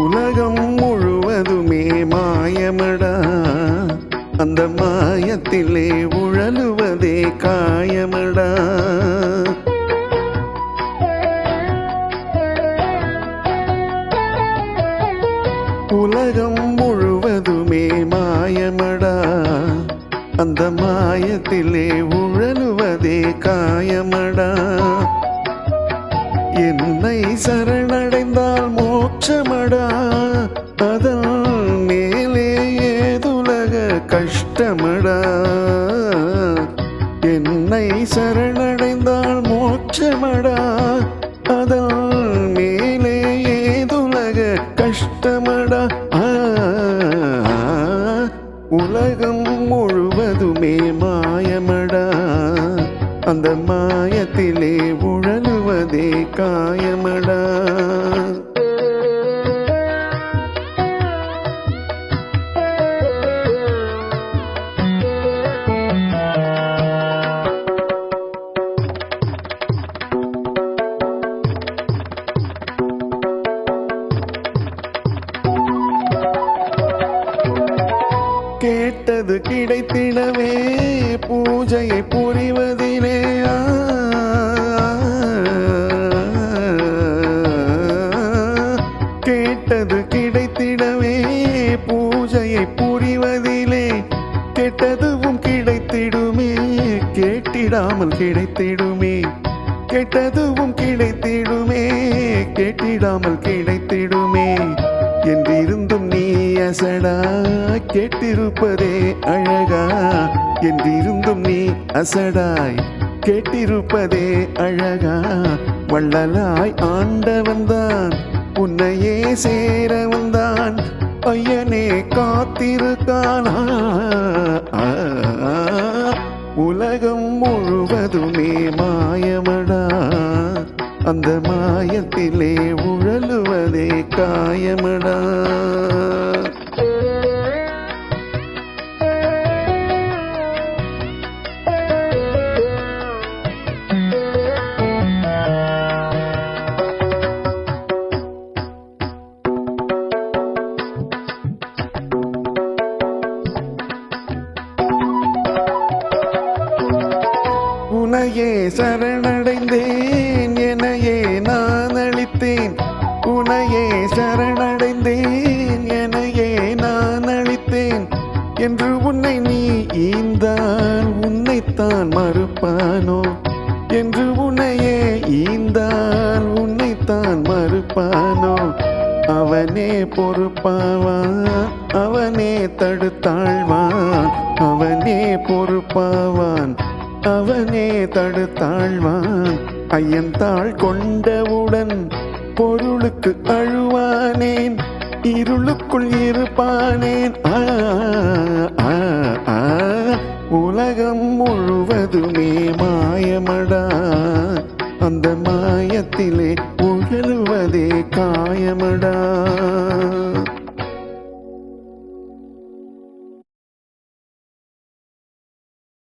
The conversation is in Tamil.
உலகம் முழுவதுமே மாயமடா. அந்த மாயத்திலே உழலுவதே காயமடா. உலகம் முழுவதுமே மாயமடா. அந்த மாயத்திலே உழலுவதே காயமடா. என்னை சரணடைந்தால் மோட்சமடா அதன் மேலே ஏதுலக கஷ்டமடா. என்னை சரணடைந்தால் மோட்சமடா அதன் மேலே ஏதுலக கஷ்டமடா. உலகம் முழுவதுமே மாயமடா. அந்த மாயத்திலே உழலுவதே காயமடா. கேட்டது கிடைத்திடவே பூஜையை புரிவதிலே. கேட்டது கிடைத்திடவே பூஜையை புரிவதிலே. கெட்டதுவும் கிடைத்திடுமே கேட்டிடாமல் கிடைத்திடுமே. கெட்டதுவும் கிடைத்திடுமே கேட்டிடாமல் கிடைத்திடுமே. என்றிருந்தும் நீ அசடா கேட்டிருப்பதே அழகா. என்றிருந்தும் நீ அசடாய் கேட்டிருப்பதே அழகா. வள்ளலாய் ஆண்டவன்தான் உன்னையே சேர வந்தான் ஐயனே காத்திருக்கானா. உலகம் முழுவதுமே மாயமடா. அந்த மாயத்திலே உழலுவதே காயமடா. உனையே சரணடைந்தேன் எனையே நான் அளித்தேன் உனையே சரணடைந்தேன் எனையே நான் அளித்தேன் என்று உன்னை நீ ஈந்தால் உன்னைத்தான் மறுப்பானோ? என்று உன்னையே ஈந்தால் உன்னைத்தான் மறுப்பானோ? அவனே பொறுப்பாவான் அவனே தடுத்தாழ்வான். அவனே பொறுப்பாவான் அவனே தடுத்தாழ்வான். ஐயன் தாழ் கொண்டவுடன் பொருளுக்கு அழுவானேன். இருளுக்குள் இருப்பானேன். உலகம் முழுவதுமே மாயமடா. அந்த மாயத்திலே உழலுவதே காயமடா.